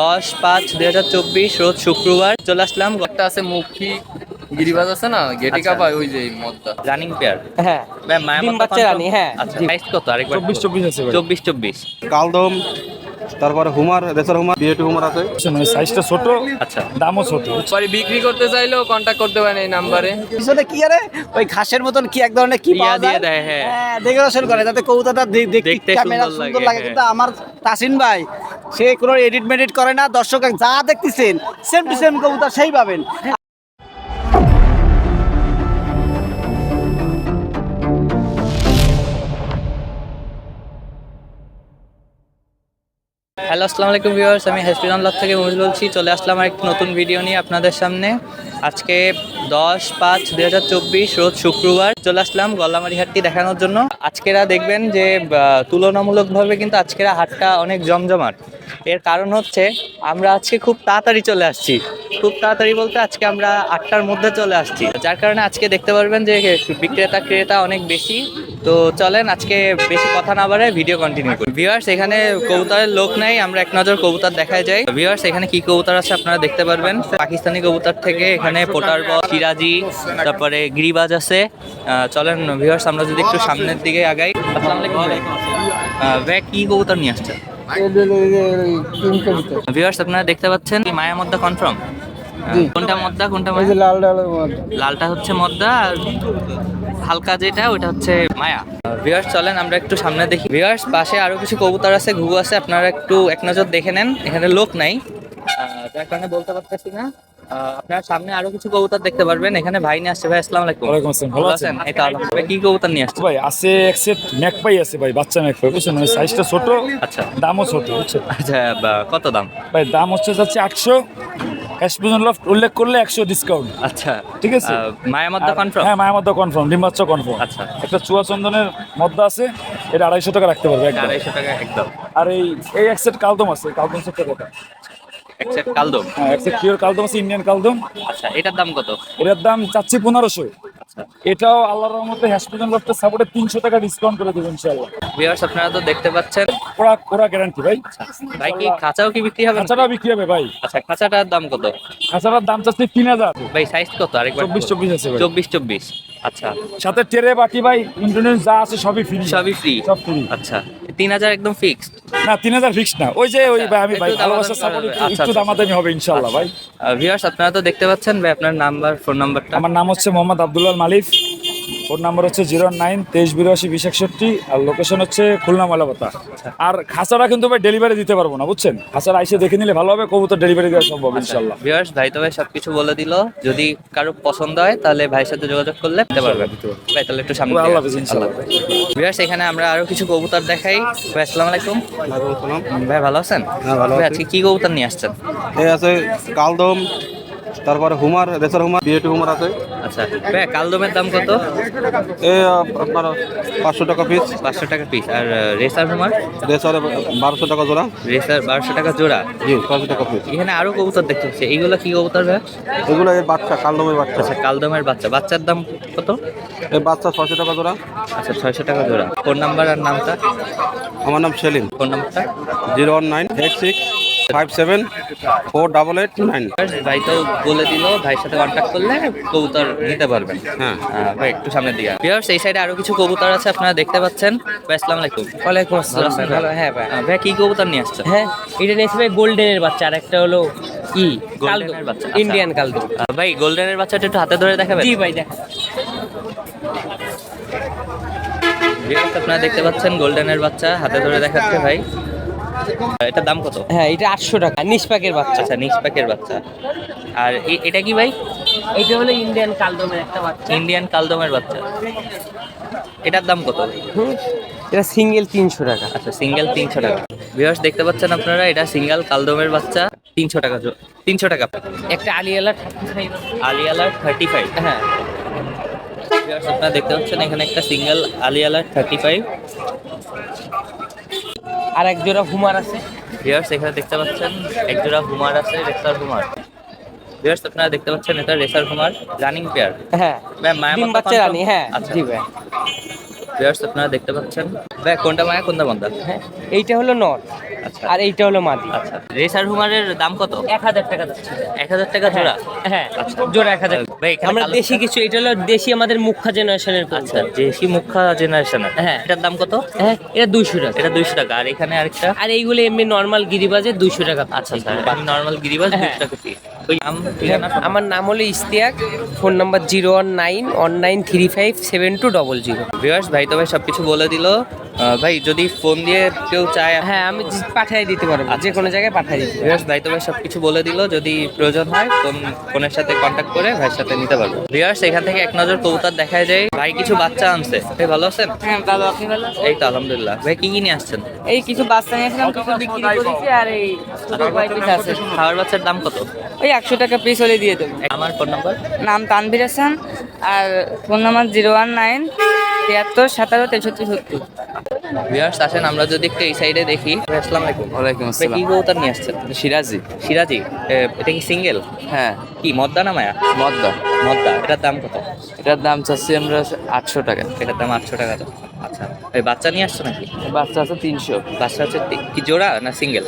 দশ পাঁচ দুই হাজার চব্বিশ রোজ শুক্রবার চলে আসলাম। একটা আছে মুখী গিরিবাজ আছে না? গেটিকা কাপা ওই যে মদটা। Running pair. হ্যাঁ মায়া ডিম বাচ্চা রানী, হ্যাঁ, আচ্ছা প্রাইস কত? আরেকবার চব্বিশ চব্বিশ আছে ভাই। চব্বিশ চব্বিশ। কালদম তারপরে homer racer homer BAT homer আছে। মানে সাইজটা ছোট আচ্ছা। দামও ছোট। পরে বিক্রি করতে চাইলেও কন্ট্যাক্ট করতে পারেন এই নাম্বারে পিছনে কি আরে? ওই ঘাসের মতন কি এক ধরনের কি পাওয়া দিয়ে যায়? দেয়, হ্যাঁ। ডেকোরেশন করে যাতে কবুতরটা দে- দেখতে সুন্দর লাগে, হ্যাঁ। কিন্তু আমার তাসিন ভাই সে কোনো এডিট মেডিট করে না দর্শক যা দেখতেছেন সেম টু সেম কবুতর সেই পাবেন। হ্যালো, আসসালামু আলাইকুম ভিউয়ার্স, আমি হ্যাসপিটাল ব্লগ থেকে মহিল বলছি। চলে আসলাম আর একটি নতুন ভিডিও নিয়ে আপনাদের সামনে। আজকে দশ পাঁচ দুই হাজার চব্বিশ, রোজ শুক্রবার চলে আসলাম গল্লামারি হাটটি দেখানোর জন্য। আজকেরা দেখবেন যে তুলনামূলকভাবে কিন্তু আজকেরা হাটটা অনেক জমজমাট। এর কারণ হচ্ছে, আমরা আজকে খুব তাড়াতাড়ি চলে আসছি। খুব তাড়াতাড়ি বলতে আজকে আমরা আটটার মধ্যে চলে আসছি। যার কারণে আজকে দেখতে পারবেন যে, বিক্রেতা, ক্রেতা অনেক বেশি। তো চলেন আজকে বেশি কথা না বাড়ায় ভিডিও কন্টিনিউ করি। ভিউয়ার্স এখানে কবুতরের লোক নাই আমরা এক নজর কবুতর দেখায় যাই। ভিউয়ার্স এখানে কি কবুতর আছে আপনারা দেখতে পারবেন। পাকিস্তানি কবুতর থেকে এখানে পোটার বল সিরাজি তারপরে গিরিবাজ আছে। চলেন ভিউয়ার্স আমরা যদি একটু সামনের দিকে আগাই। আসসালামু আলাইকুম কি কবুতর নিয়ে আসছে ভিউয়ার্স আপনারা দেখতে পাচ্ছেন মায়া মদ্দা কনফার্ম কোনটা মদ্দা কোনটা মায়া? লাল লালটা হচ্ছে মদ্দা আর হালকা যেটা ওটা হচ্ছে মায়া। ভিউয়ার্স চলেন আমরা একটু সামনে দেখি। ভিউয়ার্স পাশে আরও কিছু কবুতর আছে ঘুঘু আছে আপনারা একটু এক নজর দেখে নেন। এখানে লোক নাই। যার কারণে বলতে পারতেছি না। আপনার সামনে আরও কিছু কবুতর দেখতে পারবেন। এখানে ভাই নিয়ে আসছে। ভাই আসসালাম আলাইকুম। ওয়ালাইকুম আসসালাম। ভালো আছেন? এই তো আলহামদুলিল্লাহ। কি কবুতর নিয়ে আসছে ভাই আছে এক এক্সেট ম্যাকপাই আছে ভাই বাচ্চা ম্যাকপাই বুঝছেন? মানে সাইজটা ছোট আচ্ছা। দামও ছোট বুঝছেন? আচ্ছা কত দাম? ভাই দাম হচ্ছে যাচ্ছে 800 এক্সপ্লোজন লফট উল্লেখ করলে একশো ডিসকাউন্ট আচ্ছা। ঠিক আছে? মায়ামদ্দা কনফার্ম হ্যাঁ মায়ামদ্দা কনফার্ম ডিম্বাচ্ছ কনফার্ম আচ্ছা। একটা চুয়া চন্দনের মদ্দা আছে এটা আড়াইশো টাকা রাখতে পারবে আড়াইশো টাকা একদম। আর এই এই এক সেট কালদম আছে কালদম সেটটা কত এক সেট কালদম? হ্যাঁ এক সেট পিওর কালদম আছে ইন্ডিয়ান কালদম। আচ্ছা এটার দাম কত? এটার দাম চাচ্ছি পনেরোশো। এটাও আল্লাহর রহমতে হ্যাসপিটাল লফটের সাপোর্টে তিনশো টাকা ডিসকাউন্ট করে দেবেন ইনশাআল্লাহ। ভিউয়ার্স আপনারা তো দেখতে পাচ্ছেন। ওরা ওরা গ্যারান্টি ভাই। ভাই কি খাঁচাও কি বিক্রি হবে খাঁচাটা বিক্রি হবে ভাই। আচ্ছা খাঁচাটার দাম কত? খাঁচাটার দাম চাচ্ছি তিন হাজার। ভাই সাইজ কত? আরেকবার চব্বিশ চব্বিশ আছে ভাই। চব্বিশ চব্বিশ। আচ্ছা। সাথে টেরে বাকি ভাই ইন্টারনেট যা আছে সবই ফ্রি সবই ফ্রি সব ফ্রি আচ্ছা তিন হাজার একদম ফিক্সড না তিন হাজার ফিক্স না। ওই যে ওই ভাই আমি ভাই ভালোবাসার সাপোর্ট আচ্ছা, একটু আচ্ছা। দামাদামি হবে ইনশাল্লাহ ভাই। ভিউয়ার্স আপনারা তো দেখতে পাচ্ছেন ভাই আপনার নাম্বার ফোন নাম্বারটা আমার নাম হচ্ছে মোহাম্মদ আবদুল্লাহ মালিক। ফোন নাম্বার হচ্ছে জিরো নাইন তেইশ বিরাশি বিশ একষট্টি আর লোকেশন হচ্ছে খুলনা মালাবাতা আচ্ছা। আর খাঁচাটা কিন্তু ভাই ডেলিভারি দিতে পারব না বুঝছেন? খাঁচাটা আইসে দেখে নিলে ভালো হবে কবুতর ডেলিভারি দেওয়া সম্ভব ইনশাল্লাহ ভিউয়ার্স ভাই তো ভাই সবকিছু বলে দিল। যদি কারও পছন্দ হয় তাহলে ভাইয়ের সাথে যোগাযোগ করলে দিতে পারবেন ভাই তাহলে একটু সামনে আল্লাহ হাফেজ, ইনশাআল্লাহ। ভিউয়ার্স এখানে আমরা আরও কিছু কবুতর দেখাই। ভাই আসসালামু আলাইকুম। ভাই ভালো আছেন? হ্যাঁ, ভালো ভাই আছি। আজকে কি কবুতর নিয়ে আসছেন? এই আছে কালদম। তারপরে homer racer homer BAT homer আছে। আচ্ছা ভাই কালদমের দাম কত? এই আপনার পাঁচশো টাকা পিস পাঁচশো টাকা পিস আর রেসার হুমার? রেসার বারোশো টাকা জোড়া। রেসার বারোশো টাকা জোড়া? জি পাঁচশো টাকা পিস এখানে আরও কবুতর দেখতে পাচ্ছি। এইগুলো কি কবুতর ভাই এগুলো এই বাচ্চা কালদমের বাচ্চা। আচ্ছা কালদমের বাচ্চা। বাচ্চার দাম কত? এই বাচ্চা ছয়শো টাকা জোড়া। আচ্ছা ছয়শো টাকা জোড়া। ফোন নাম্বার আর নামটা? আমার নাম সেলিম। ফোন নাম্বারটা? Zero one nine eight six five seven four double eight nine. ভাই তো বলে দিল ভাইয়ের সাথে কন্ট্যাক্ট করলে কবুতর নিতে পারবেন হ্যাঁ। ভাই একটু সামনের দিকে ভিউয়ার্স এই সাইডে আরও কিছু কবুতর আছে আপনারা দেখতে পাচ্ছেন। ভাই আসসালামু আলাইকুম। ওয়ালাইকুম ভালো হ্যাঁ ভাই। ভাই কি কবুতর নিয়ে আসছেন? হ্যাঁ এটা নিয়েছে ভাই গোল্ডেনের বাচ্চা আর একটা হলো ই গোল্ডেনের বাচ্চা। আচ্ছা। ইন্ডিয়ান কালদম আহ, ভাই গোল্ডেনের বাচ্চাটা একটু হাতে ধরে দেখাবেন? জি ভাই দেখ। আপনারা দেখতে পাচ্ছেন গোল্ডেনের বাচ্চা হাতে ধরে দেখাচ্ছে ভাই। এটার দাম কত? হ্যাঁ এটা আটশো টাকা। নিষ্পাকের বাচ্চা। আচ্ছা নিচ প্যাকের বাচ্চা। আর এটা কি ভাই? এটা হলো ইন্ডিয়ান কালদমের একটা বাচ্চা। ইন্ডিয়ান কালদমের বাচ্চা। এটার দাম কত? এটা সিঙ্গেল তিনশো টাকা। আচ্ছা সিঙ্গেল তিনশো টাকা। ভিউয়ার্স দেখতে পাচ্ছেন আপনারা এটা সিঙ্গেল কালদমের বাচ্চা। তিনশো টাকা তিনশো টাকা। একটা আলিয়ালা আলিয়ালার থার্টি ফাইভ হ্যাঁ। আপনারা দেখতে পাচ্ছেন এখানে একটা সিঙ্গেল আলিয়ালার থার্টি ফাইভ আর এক জোড়া হুমার আছে। ভিউয়ার্স এখানে দেখতে পাচ্ছেন এক জোড়া হুমার আছে রেসার হুমার। ভিউয়ার্স আপনারা দেখতে পাচ্ছেন এটা রেসার হুমার রানিং পেয়ার হ্যাঁ ভাই মায়া ডিম বাচ্চা রানি হ্যাঁ আচ্ছা। জি ভাই। ভিউয়ার্স আপনারা দেখতে পাচ্ছেন ভাই কোনটা মায়া কোনটা বন্ধা হ্যাঁ এইটা হলো আচ্ছা আর এইটা হলো মাদি। আচ্ছা রেসার হুমারের দাম কত? এক হাজার টাকা যাচ্ছে। এক হাজার টাকা জোড়া? হ্যাঁ জোড়া এক হাজার। আমরা দেশি কিছু এটা হলো দেশি আমাদের মুখ্যা জেনারেশনের আচ্ছা দেশি মুখা জেনারেশনের হ্যাঁ। এটার দাম কত? হ্যাঁ এটা দুইশো টাকা। এটা দুইশো টাকা। আর এখানে আরেকটা? আর এইগুলো এমনি নর্মাল গিরিবাজে দুইশো টাকা আচ্ছা আচ্ছা। আমি নর্মাল গিরিবাজ হ্যাঁ। দুইশো টাকা পিস সব- আমার নাম হলো Istiak phone number zero one nine one nine three five seven two double zero. Viewers ভাই তো ভাই সবকিছু বলে দিল। ভাই যদি ফোন দিয়ে কেউ চায় হ্যাঁ আমি পাঠিয়ে দিতে পারব যে কোনো জায়গায় পাঠিয়ে দিতে ভিউয়ার্স ভাই তো ভাই সবকিছু বলে দিল যদি প্রয়োজন হয় ফোন ফোনের সাথে কন্ট্যাক্ট করে ভাইয়ের সাথে নিতে পারব। ভিউয়ার্স এখান থেকে এক নজর কবুতর দেখা যায় ভাই কিছু বাচ্চা আনছে। ভাই ভালো আছেন? হ্যাঁ ভালো আপনি ভালো এই তো আলহামদুলিল্লাহ। ভাই কি কি নিয়ে আসছেন? এই কিছু বাচ্চা নিয়েছিলাম কিছু বিক্রি করেছি আর এই আছে। খাবার বাচ্চার দাম কত? ওই একশো টাকা পিস হলে দিয়ে দেবো। আমার ফোন নাম্বার নাম তানভীর হাসান আর phone number zero one nine তিয়াত্তর সাতারো তেষট্টি সত্তর। ভিউয়ার্স আসেন আমরা যদি একটু এই সাইডে দেখি। আসসালামু আলাইকুম। ওয়ালাইকুম ভাই কি কবুতর নিয়ে আসছেন? সিরাজি। সিরাজি? এ, এটা কি সিঙ্গেল হ্যাঁ। কি মদ্দা না মায়া? মদ্দা। মদ্দা। এটার দাম কত? এটার দাম চাচ্ছি আমরা আটশো টাকা। এটার দাম আটশো টাকা তো। আচ্ছা। এই বাচ্চা নিয়ে আসছো নাকি? বাচ্চা আছে তিনশো। বাচ্চা হচ্ছে তি- কি জোড়া না সিঙ্গেল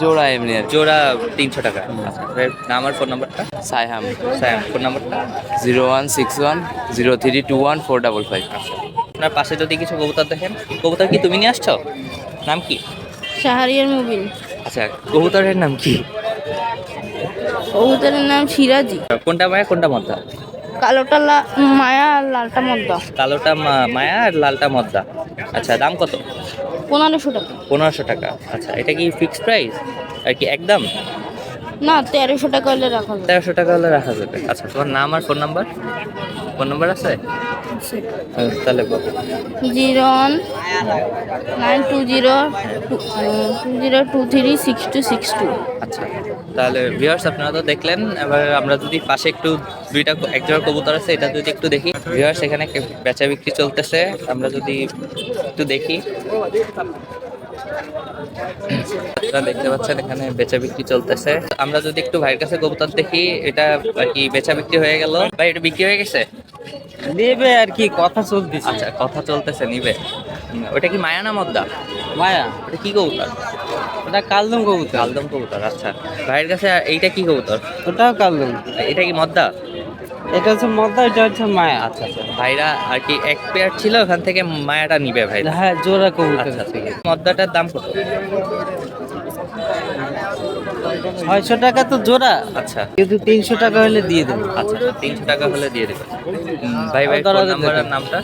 জোড়া এমনি আর জোড়া তিনশো টাকা। আচ্ছা। ভাই, নাম আর ফোন নাম্বারটা সাইহাম। স্যার ফোন নাম্বারটা zero one six one zero three two one four double five. আপনার পাশে যদি কিছু কবুতর দেখেন কবুতর কি তুমি নিয়ে আসছো? নাম কি? শাহরিয়ার মুবিন। আচ্ছা কবুতরের নাম কি? কবুতরের নাম সিরাজি। কোনটা মায়া কোনটা মদ্দা? কালোটা মায়া আর লালটা মদ্দা। কালোটা মায়া আর লালটা মদ্দা। আচ্ছা দাম কত? পনেরোশো টাকা। পনেরোশো টাকা। আচ্ছা এটা কি ফিক্সড প্রাইস আর কি একদম? না তেরোশো টাকা হলে রাখা যাবে। তেরোশো টাকা হলে রাখা যাবে। আচ্ছা তোমার নাম আর ফোন নাম্বার ফোন নাম্বার আছে? তাহলে বলো। Zero one nine two zero two zero two three six two six two. আচ্ছা তাহলে ভিউয়ার্স আপনারা তো দেখলেন এবার আমরা যদি পাশে একটু দুইটা এক জোড়া কবুতর আছে এটা যদি একটু দেখি। ভিউয়ার্স এখানে বেচা বিক্রি চলতেছে আমরা যদি একটু দেখি। আপনারা দেখতে পাচ্ছেন এখানে বেচা বিক্রি চলতেছে। আমরা যদি একটু ভাইয়ের কাছে কবুতর দেখি এটা আর কি বেচা বিক্রি হয়ে গেল। ভাই এটা বিক্রি হয়ে গেছে? নেবে আর কি কথা চলতেছে। আচ্ছা কথা চলতেছে নিবে। ওটা কি মায়া না মদ্দা? মায়া। ওটা কি কবুতর? ওটা কালদম কবুতর। কালদম কবুতর আচ্ছা। ভাইয়ের কাছে এইটা কি কবুতর? ওটাও কালদম। এটা কি মদ্দা? এটা হচ্ছে মদ্দা এটা হচ্ছে মায়া। আচ্ছা আচ্ছা। ভাইরা আর কি এক পেয়ার ছিল ওখান থেকে মায়াটা নিবে ভাই। হ্যাঁ জোড়া কবুতর। আচ্ছা আচ্ছা মদ্দাটার দাম কত? ছয়শো টাকা তো জোড়া। আচ্ছা। কিন্তু তিনশো টাকা হলে দিয়ে দেবো। আচ্ছা তিনশো টাকা হলে দিয়ে দেবেন ভাই ভাই নাম্বার নামটা?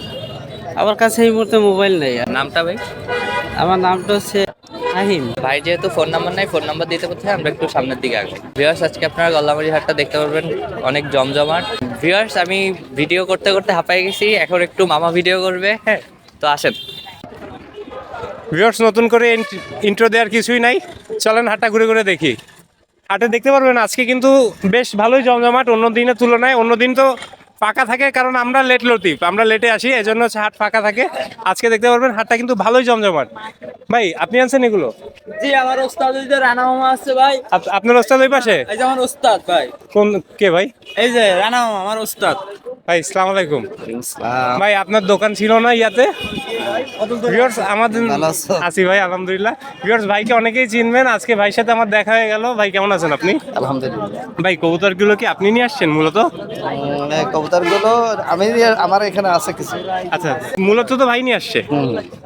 আমার কাছে এই মুহূর্তে মোবাইল নেই। নামটা ভাই? আমার নামটা হচ্ছে আহিম ভাই, যেহেতু ফোন নাম্বার নাই, ফোন নাম্বার দিতে বলছে আমরা একটু সামনের দিকে আগে ভিউয়ার্স আজকে আপনারা গল্লামারি হাটটা দেখতে পারবেন। অনেক জমজমাট। ভিউয়ার্স আমি ভিডিও করতে করতে হাঁপাই গেছি। এখন একটু মামা ভিডিও করবে। হ্যাঁ তো আসেন। ভিউয়ার্স নতুন করে ইন্ট্রো দেওয়ার কিছুই নাই। চলেন হাটটা ঘুরে ঘুরে দেখি। হাটে দেখতে পারবেন, আজকে কিন্তু বেশ ভালোই জমজমাট। অন্য দিনের তুলনায় অন্য দিন তো ফাঁকা থাকে কারণ আমরা লেট লতিফ আমরা লেটে আসি এই জন্য হচ্ছে হাট ফাঁকা থাকে। আজকে দেখতে পারবেন হাটটা কিন্তু ভালোই জমজমাট। ভাই আপনি আনছেন এগুলো? জি আমার ওস্তাদ ওই যে রানা মামা আছে ভাই। আপ- আপনার ওস্তাদ ওই পাশে? এই যে আমার ওস্তাদ ভাই। কোন কে ভাই? এই যে রানা মামা আমার ওস্তাদ। ভাই সালাম আলাইকুম। ভাই আপনার দোকান ছিল না ইয়াতে? ভিউয়ার্স আমাদের আছি? ভাই আলহামদুলিল্লাহ। ভিউয়ার্স ভাইকে অনেকেই চিনবেন। আজকে ভাইয়ের সাথে আমার দেখা হয়ে গেল। ভাই কেমন আছেন আপনি? আলহামদুলিল্লাহ। ভাই কবুতরগুলো কি আপনি নিয়ে আসছেন মূলত? কবুতরগুলো আমি আমার এখানে আছে কিছু। আচ্ছা মূলত তো ভাই নিয়ে আসছে?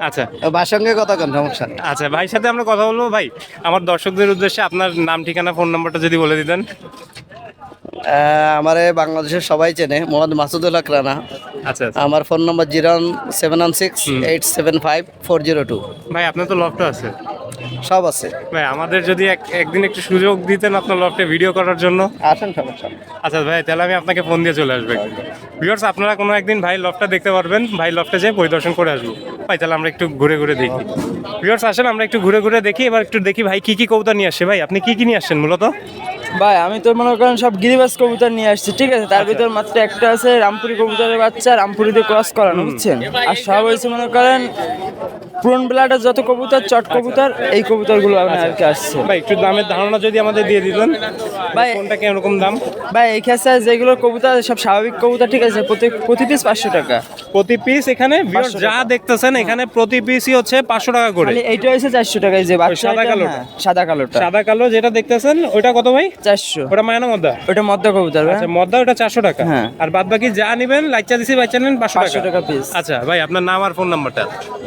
আচ্ছা। ভাইয়ের সঙ্গে কথা কেন সমস্যা আচ্ছা ভাইয়ের সাথে আমরা কথা বলব। ভাই আমার দর্শকদের উদ্দেশ্যে আপনার নাম ঠিকানা ফোন নাম্বারটা যদি বলে দিতেন। আমার বাংলাদেশের সবাই চেনে মোহাম্মদ মাসুদুল হক রানা। আচ্ছা আচ্ছা। আমার phone number zero seven one six eight seven five four zero two. ভাই আপনার তো লফটও আছে। সব আছে। ভাই আমাদের যদি এক একদিন একটু সুযোগ দিতেন আপনার লফটে ভিডিও করার জন্য। আসেন সমস্যা আচ্ছা ভাই তাহলে আমি আপনাকে ফোন দিয়ে চলে আসব ভিউয়ার্স আপনারা কোনো একদিন ভাই লফটা দেখতে পারবেন ভাই লফটে যেয়ে পরিদর্শন করে আসব। ভাই তাহলে আমরা একটু ঘুরে ঘুরে দেখি। ভিউয়ার্স আসেন আমরা একটু ঘুরে ঘুরে দেখি এবার একটু দেখি ভাই কি কি কবুতর নিয়ে আসছে ভাই আপনি কি কি নিয়ে আসছেন মূলত? ভাই আমি তো মনে করেন সব গিরিবাস কবুতর নিয়ে আসছি ঠিক আছে? তার ভিতর মাত্র একটা আছে রামপুরি কবুতরের বাচ্চা রামপুরি দিয়ে ক্রস করানো বুঝছেন? আর সব হয়েছে মনে করেন পুরন বেলাটা যত কবুতর চট কবুতর এই কবুতরগুলো আপনার আর কি আসছে। ভাই একটু দামের ধারণা যদি আমাদের দিয়ে দিতেন। ভাই কোনটা কীরকম দাম? ভাই এই ক্ষেত্রে যেগুলো কবুতর সব স্বাভাবিক কবুতর ঠিক আছে প্রতি প্রতি পিস পাঁচশো টাকা। প্রতি পিস এখানে viewers 500 যা দেখতেছেন এখানে প্রতি পিসই হচ্ছে পাঁচশো টাকা করে। এইটা হয়েছে চারশো টাকা যে সাদা কালোটা? হ্যাঁ, সাদা কালোটা। সাদা কালো যেটা দেখতেছেন ওটা কত ভাই? চারশো। ওটা মায়ানা মদ্দা? ওটা মদ্দা কবুতর আচ্ছা মদ্দা ওটা চারশো টাকা। হ্যাঁ। আর বাদ বাকি যা নিবেন লাইচা দিছি বাচ্চা নেন পাঁচশো টাকা। টাকা পিস আচ্ছা ভাই আপনার নাম আর ফোন নাম্বারটা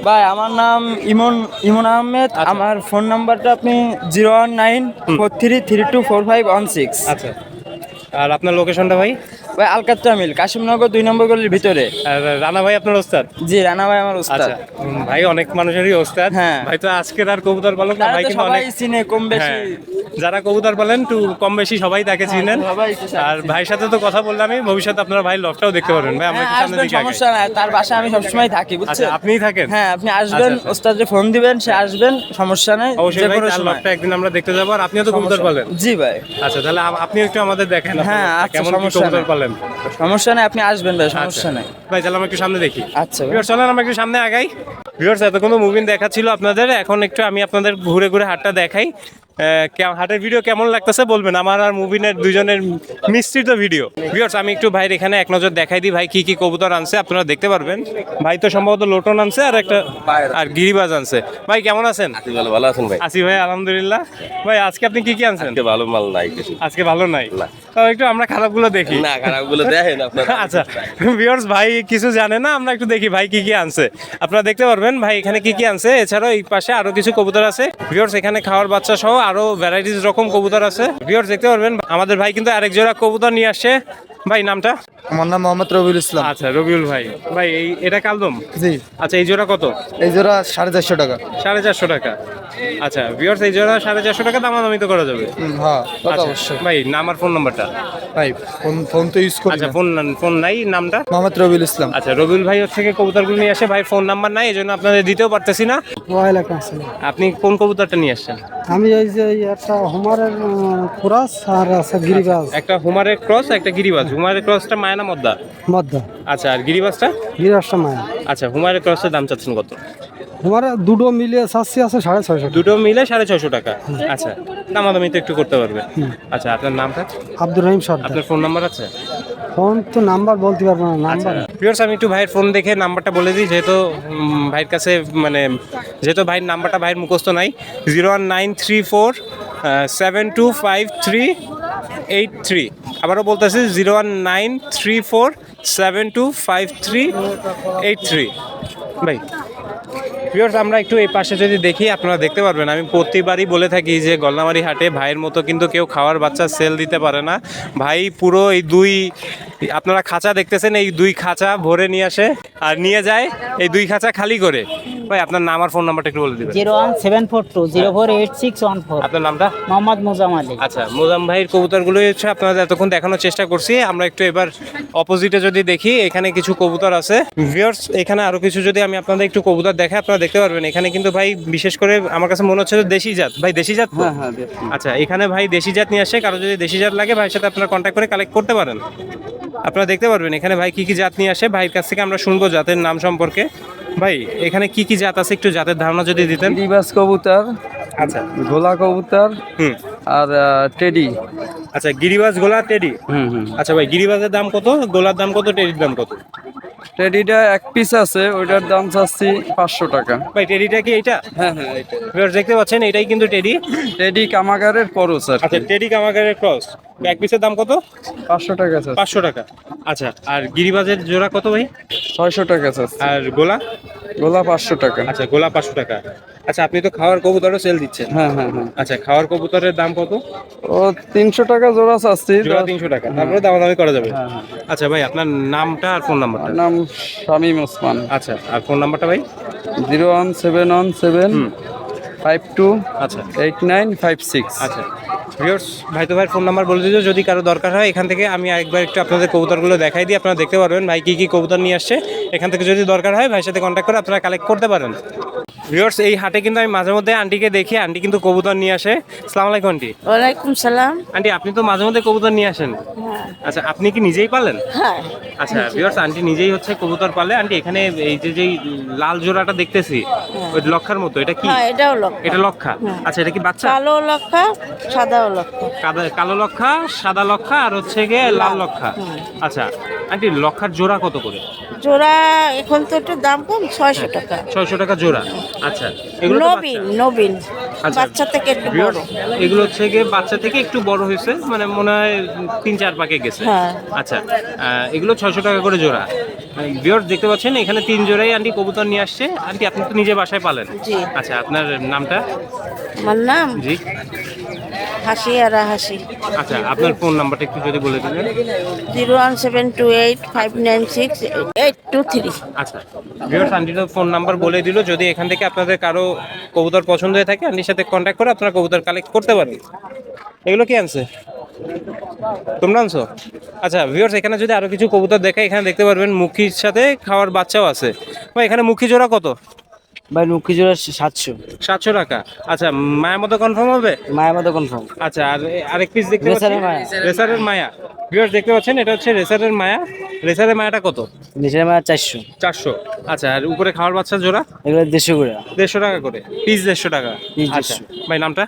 ভাই আমার নাম ইমন ইমন আহমেদ। আমার ফোন নাম্বারটা আপনি zero one nine four three three two four five one six. আচ্ছা। আর আপনার লোকেশনটা ভাই? ভাই আলকাত্রা মিল কাশিমনগর দুই নম্বর গলির ভিতরে। রানা ভাই আপনার ওস্তাদ? জি রানা ভাই আমার উস্তাদ আচ্ছা ভাই অনেক মানুষেরই ওস্তাদ। হ্যাঁ। ভাই তো আজকের আর কবুতর পালক না ভাই কিন্তু অনেক চিনে কম বেশি। হ্যাঁ, যারা কবুতর পালেন একটু কম বেশি সবাই তাকে চিনেন। হ্যাঁ, একটু আর ভাইয়ের সাথে তো কথা বললামই ভবিষ্যতে আপনার ভাই লফটাও দেখতে পারবেন। ভাই আমরা হ্যাঁ, আসবেন দিকে সমস্যা নাই তার বাসায় আমি সবসময় থাকি আচ্ছা বুঝছেন? আপনিই থাকেন? হ্যাঁ আপনি আসবেন আচ্ছা, আচ্ছা। ওস্তাদকে ফোন দিবেন সে আসবেন সমস্যা নাই অবশ্যই ভাই তার লফটা একদিন আমরা দেখতে যাব আর আপনিও তো কবুতর পালেন। জি ভাই। আচ্ছা তাহলে আপ- আপনিও একটু আমাদের দেখেন হ্যাঁ, কেমন কবুতর নাই। পালেন সমস্যা নাই আপনি আসবেন ভাই সমস্যা আচ্ছা। নাই। ভাই তাহলে আমরা একটু সামনে দেখি। আচ্ছা। ভিউয়ার্স চলেন আমরা একটু সামনে আগাই। ভিউয়ার্স এতক্ষণ মুভিন দেখা ছিল আপনাদের এখন একটু আমি আপনাদের ঘুরে ঘুরে হাটটা দেখাই। হাটের ভিডিও কেমন লাগতেছে বলবেন? আমার আর মুভিনের দুজনের মিশ্রিত ভিডিও ভিউয়ার্স আমি একটু ভাইয়ের এখানে এক নজর দেখাই দিই। ভাই কি কি কবুতর আনছে আপনারা দেখতে পারবেন। ভাই তো সম্ভবত লোটন আনছে আর একটা আর গিরিবাজ আনছে। ভাই কেমন আছেন? ভালো আছেন ভাই? আসি ভাই আলহামদুলিল্লাহ। ভাই আজকে আপনি কি কি আনছেন? ভালো মাল নাই আজকে ভালো নাই? তো একটু আমরা খারাপগুলো দেখি। না খারাপগুলো দেখেন আপনারা। আচ্ছা ভিউয়ার্স ভাই কিছু জানে না আমরা একটু দেখি ভাই কি কি আনছে। আপনারা দেখতে পারবেন ভাই এখানে কি কি আনছে। এছাড়াও এই পাশে আরও কিছু কবুতর আছে। ভিউয়ার্স এখানে খাওয়ার বাচ্চা সহ আরও ভ্যারাইটিস রকম কবুতর আছে। ভিউয়ার্স দেখতে পারবেন, আমাদের ভাই কিন্তু আরেক জোড়া কবুতর নিয়ে আসছে। ভাই নামটা? আমার নাম মোহাম্মদ রবিউল ইসলাম। আচ্ছা রবিউল ভাই। ভাই এই এটা কালদম জি। আচ্ছা এই জোড়া কত? এই জোড়া সাড়ে চারশো টাকা। সাড়ে চারশো টাকা। আচ্ছা ভিউয়ার্স এই জোড়া সাড়ে চারশো টাকা দামাদামি তো করা যাবে। হ্যাঁ তা আচ্ছা অবশ্যই। ভাই নাম আর ফোন নাম্বারটা ভাই ফোন ফোন তো ইউজ করি আচ্ছা না। ফোন ফোন নাই নামটা? মোহাম্মদ রবিউল ইসলাম। আচ্ছা রবিউল ভাই হচ্ছে কি কবুতরগুলো নিয়ে আসে। ভাই ফোন নাম্বার নাই এই জন্য আপনাদের দিতেও পারতেছি না। আপনি কোন কবুতরটা নিয়ে আসছেন? আমি এই যে এই একটা হোমারের কুরাস আর আছে গিরিবাজ। একটা হুমারের ক্রস একটা গিরিবাজ। হুমারের ক্রসটা মায়না মদ্দা মধ্য আচ্ছা আর গিরিবাজটা গিরিবাজটা মায়া আচ্ছা হুমারের ক্রসের দাম চাচ্ছেন কত? হোমারে দুটো মিলিয়ে চাচ্ছি আছে সাড়ে ছয়শো দুটো মিলে সাড়ে ছয়শো টাকা। আচ্ছা দামাদামি তো একটু করতে পারবে। আচ্ছা আপনার নামটা? আব্দুর রহিম সর্দার। আপনার ফোন নাম্বার আছে? ফোন তো নাম্বার বলতে পারব না নাম্বার। ভিউয়ার্স আমি একটু ভাইয়ের ফোন দেখে নাম্বারটা বলে দিই যেহেতু ভাইয়ের কাছে মানে যেহেতু ভাইয়ের নাম্বারটা ভাইয়ের মুখস্থ নাই zero one nine three four seven two five three eight three আবারও বলতেছি zero one nine three four seven two five three eight three. ভাই ভিউয়ার্স আমরা একটু এই পাশে যদি দেখি আপনারা দেখতে পারবেন। আমি প্রতিবারই বলে থাকি যে গলনামারি হাটে ভাইয়ের মতো কিন্তু কেউ খাওয়ার বাচ্চা সেল দিতে পারে না। ভাই পুরো এই দুই আপনারা খাঁচা দেখতেছেন এই দুই খাঁচা ভরে নিয়ে আসে আর নিয়ে যায় এই দুই খাঁচা খালি করে। ভাই আপনার নাম আর ফোন নাম্বারটা একটু বলে দিবেন। Zero one seven four two zero four eight six one four. আপনার নামটা? মোহাম্মদ মুজাম আলী। আচ্ছা মোজাম ভাইয়ের কবুতরগুলো হচ্ছে আপনাদের এতক্ষণ দেখানোর চেষ্টা করছি। আমরা একটু এবার অপোজিটে যদি দেখি এখানে কিছু কবুতর আছে। ভিউয়ার্স এখানে আরও কিছু যদি আমি আপনাদের একটু কবুতর দেখাই আপনারা দেখতে পারবেন। এখানে কিন্তু ভাই বিশেষ করে আমার কাছে মনে হচ্ছে দেশি জাত। ভাই দেশি জাত তো? আচ্ছা এখানে ভাই দেশি জাত নিয়ে আসে কারও যদি দেশি জাত লাগে ভাইয়ের সাথে আপনারা কন্ট্যাক্ট করে কালেক্ট করতে পারেন। আপনারা দেখতে পারবেন এখানে ভাই কি কি জাত নিয়ে আসে ভাইয়ের কাছ থেকে আমরা শুনব জাতের নাম সম্পর্কে। ভাই এখানে কি কি জাত আছে একটু জাতের ধারণা যদি দিতেন। গিরিবাস কবুতর আচ্ছা। গোলা কবুতর হুম। আর টেডি। আচ্ছা গিরিবাস গোলা টেডি? হুম হুম। আচ্ছা ভাই গিরিবাসের দাম কত? গোলার দাম কত টেডির দাম কত? টেডিটা এক পিস আছে ওইটার দাম চাচ্ছি পাঁচশো টাকা। ভাই টেডিটা কি এইটা? হ্যাঁ হ্যাঁ এটা দেখতে পাচ্ছেন এটাই কিন্তু টেডি। টেডি কামাগারের পরও স্যার আচ্ছা টেডি কামাগারের ক্রস এক পিসের দাম কত? পাঁচশো টাকা স্যার পাঁচশো টাকা। আচ্ছা আর গিরিবাজের জোড়া কত ভাই? ছয়শো টাকা স্যার আর গোলা? গোলা পাঁচশো টাকা। আচ্ছা গোলা পাঁচশো টাকা। আচ্ছা আপনি তো খাওয়ার কবুতরও সেল দিচ্ছেন। হ্যাঁ হ্যাঁ হ্যাঁ। আচ্ছা খাওয়ার কবুতরের দাম কত? ও তিনশো টাকা জোড়া চাচ্ছি। জোড়া তিনশো টাকা। তারপরে দামাদামি করা যাবে। আচ্ছা ভাই আপনার নামটা আর ফোন নাম্বারটা নাম শামীম ওসমান। আচ্ছা আর ফোন নাম্বারটা ভাই? Zero one seven one seven five two আচ্ছা। Eight nine five six. আচ্ছা। ভিউর্স ভাই তো ভাই ফোন নাম্বার বলে দিও যদি কারও দরকার হয় এখান থেকে আমি একবার একটু আপনাদের কবুতরগুলো দেখাই দিই আপনারা দেখতে পারবেন ভাই কী কী কবুতর নিয়ে আসছে। এখান থেকে যদি দরকার হয় ভাইয়ের সাথে কন্ট্যাক্ট করে আপনারা কালেক্ট করতে পারেন। ভিউয়ার্স এই হাটে কিন্তু আমি মাঝে মধ্যে আন্টিকে দেখি আন্টি কিন্তু কবুতর নিয়ে আসে। আসসালামু আলাইকুম আন্টি। ওয়ালাইকুম সালাম। আন্টি আপনি তো মাঝে মধ্যে কবুতর নিয়ে আসেন? আচ্ছা আপনি কি নিজেই পালেন? হ্যাঁ। আচ্ছা ভিউয়ার্স আন্টি নিজেই হচ্ছে কবুতর পালে। আন্টি এখানে এই যে যেই লাল জোড়াটা দেখতেছি ওই লক্ষার মতো এটা কি? হ্যাঁ এটাও লক্ষ এটা লক্ষা? আচ্ছা এটা কি বাচ্চা? কালো লক্ষা সাদাও লক্ষ। কালো লক্ষা সাদা লক্ষা আর হচ্ছে গিয়ে লাল। লক্ষা। আচ্ছা আন্টি লক্ষার জোড়া কত করে? জোড়া এখন তো একটু দাম কম ছয়শো টাকা। ছয়শো টাকা জোড়া। আচ্ছা। এগুলো নবীন নবীন। আচ্ছা। বাচ্চা থেকে একটু বড়। এগুলো হচ্ছে গিয়ে বাচ্চা থেকে একটু বড় হয়েছে মানে মনে হয় তিন চার পাকে গেছে। হ্যাঁ। আচ্ছা এগুলো ছয়শো টাকা করে জোড়া। বিয়র দেখতে পাচ্ছেন এখানে তিন জোড়াই আন্টি কবুতর নিয়ে আসছে। আন্টি আপনি তো নিজে বাসায় পালেন। আচ্ছা আপনার নামটা? আমার নাম? জি। হাসি আর হাসি। আচ্ছা আপনার ফোন নাম্বারটা একটু যদি বলে দিবেন zero one seven two eight five nine six eight two three. আচ্ছা ভিউয়ার্স আন্টির ফোন নাম্বার বলে দিল। যদি এখান থেকে আপনাদের কারও কবুতর পছন্দ হয়ে থাকে আন্টির সাথে কন্ট্যাক্ট করে আপনারা কবুতর কালেক্ট করতে পারেন। এগুলো কি আনছে? তোমরা আনছো? আচ্ছা ভিউয়ার্স এখানে যদি আরও কিছু কবুতর দেখে এখানে দেখতে পারবেন মুখির সাথে খাওয়ার বাচ্চাও আছে। ভাই এখানে মুখী জোড়া কত? ভাই লক্ষ্মী জোড়া সাতশো। সাতশো টাকা। আচ্ছা মায়ের মতো কনফার্ম হবে? মায়ের মতো কনফার্ম আচ্ছা আর আরেক পিস দেখতে রেসারের মায়া। রেসারের মায়া। ভিউয়ার্স দেখতে পাচ্ছেন এটা হচ্ছে রেসারের মায়া। রেসারের মায়াটা কত? নিচের মায়া চারশো। চারশো। আচ্ছা আর উপরে খাওয়ার বাচ্চা জোড়া? এগুলো দেড়শো করে। দেড়শো টাকা করে। পিস দেড়শো টাকা। আচ্ছা ভাই নামটা?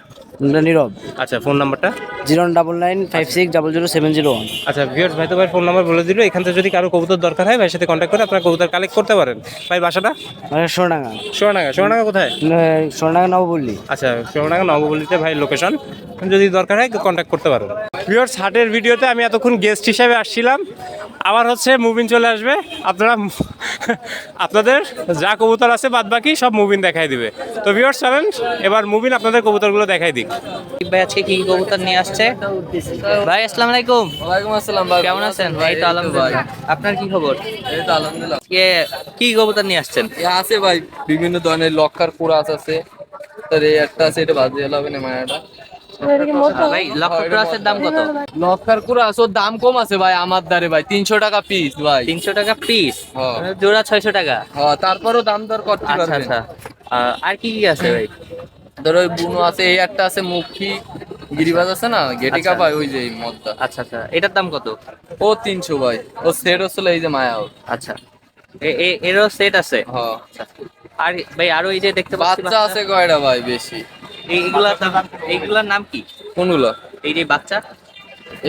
নীরব। আচ্ছা ফোন নাম্বারটা? Zero double nine five six double zero seven zero one. আচ্ছা ভিউয়ার্স ভাই তো ভাই ফোন নাম্বার বলে দিল। এখান থেকে যদি কারও কবুতর দরকার হয় ভাইয়ের সাথে কন্ট্যাক্ট করে আপনারা কবুতর কালেক্ট করতে পারেন। ভাই বাসাটা? সোনাঙ্গা সোনাগা। সোনাগা। কোথায়? সোনাঙ্গা নবপল্লী। আচ্ছা সোনাগা নববলিতে ভাই লোকেশন যদি দরকার হয় কন্ট্যাক্ট করতে পারেন। ভিউয়ার্স হাটের ভিডিওতে আমি এতক্ষণ গেস্ট হিসাবে আসছিলাম। আবার হচ্ছে মুভিন চলে আসবে। আপনারা আপনাদের যা কবুতর আছে বাদ বাকি সব মুভিন দেখাই দিবে। তো ভিউয়ার্স চলেন এবার মুভিন আপনাদের কবুতরগুলো দেখাই দিক। ভাই আজকে কি কবুতর নিয়ে আসছে? ভাই আসসালামু আলাইকুম। ওয়ালাইকুম আসসালাম ভাই কেমন আছেন? এই তো আলহামদুলিল্লাহ। আপনার কি খবর? এই তো আলহামদুলিল্লাহ। কি কবুতর নিয়ে আসছেন? আছে ভাই বিভিন্ন ধরনের লক্ষার কুরাস আছে। তার এই একটা আছে এটা বাজে হবে না মায়াটা। ভাই লক্ষ ক্রসের দাম কত? লক্ষার কুরাস ওর দাম কম আছে ভাই আমার দ্বারে ভাই তিনশো টাকা পিস ভাই। তিনশো টাকা পিস হ্যাঁ। জোড়া ছয়শো টাকা? হ্যাঁ তারপরও দাম দর করতে আচ্ছা আচ্ছা। আর কি কি আছে ভাই? ধরো ওই বুনো আছে এই একটা আছে মুখী গিরিবাজ আছে না? গেটিকা আচ্ছা। ওই যে মদটা। আচ্ছা আচ্ছা। এটার দাম কত? ও তিনশো ভাই। ও সেট হচ্ছিল এই যে মায়া আচ্ছা। এরও সেট আছে? আর ভাই আরও এই যে দেখতে পাচ্ছি বাচ্চা আছে কয়টা ভাই বেশি। এইগুলার এইগুলার নাম কি? কোনগুলো? এই যে বাচ্চা?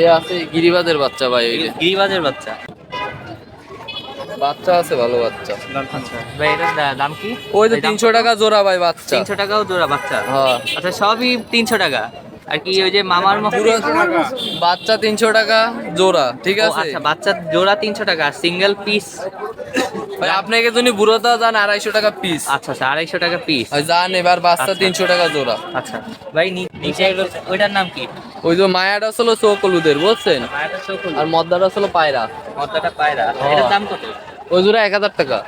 এ আছে গিরিবাজের বাচ্চা ভাই এই গিরিবাজের বাচ্চা। বাচ্চা আছে ভালো বাচ্চা। আচ্ছা ভাই এটার দাম কি? ওই যে তিনশো টাকা জোড়া ভাই বাচ্চা। তিনশো টাকাও জোড়া বাচ্চা? হ্যাঁ। আচ্ছা সবই তিনশো টাকা? আর কি ওই যে মামার বাচ্চা তিনশো টাকা জোড়া ঠিক আছে? আচ্ছা বাচ্চা জোড়া তিনশো টাকা সিঙ্গেল পিস ভাই আপনাকে যদি বুড়োটা যান আড়াইশো টাকা পিস আচ্ছা আচ্ছা আড়াইশো টাকা পিস যান এবার বাচ্চা তিনশো টাকা জোড়া। আচ্ছা ভাই নিচে ওইটার নাম কি? ওই যে মায়াটা ছিল চৌকলুদের বুঝছেন? আর মদ্দাটা ছিল পায়রা। মদ্দাটা পায়রা। এটার দাম কত? ওই জোড়া এক হাজার টাকা।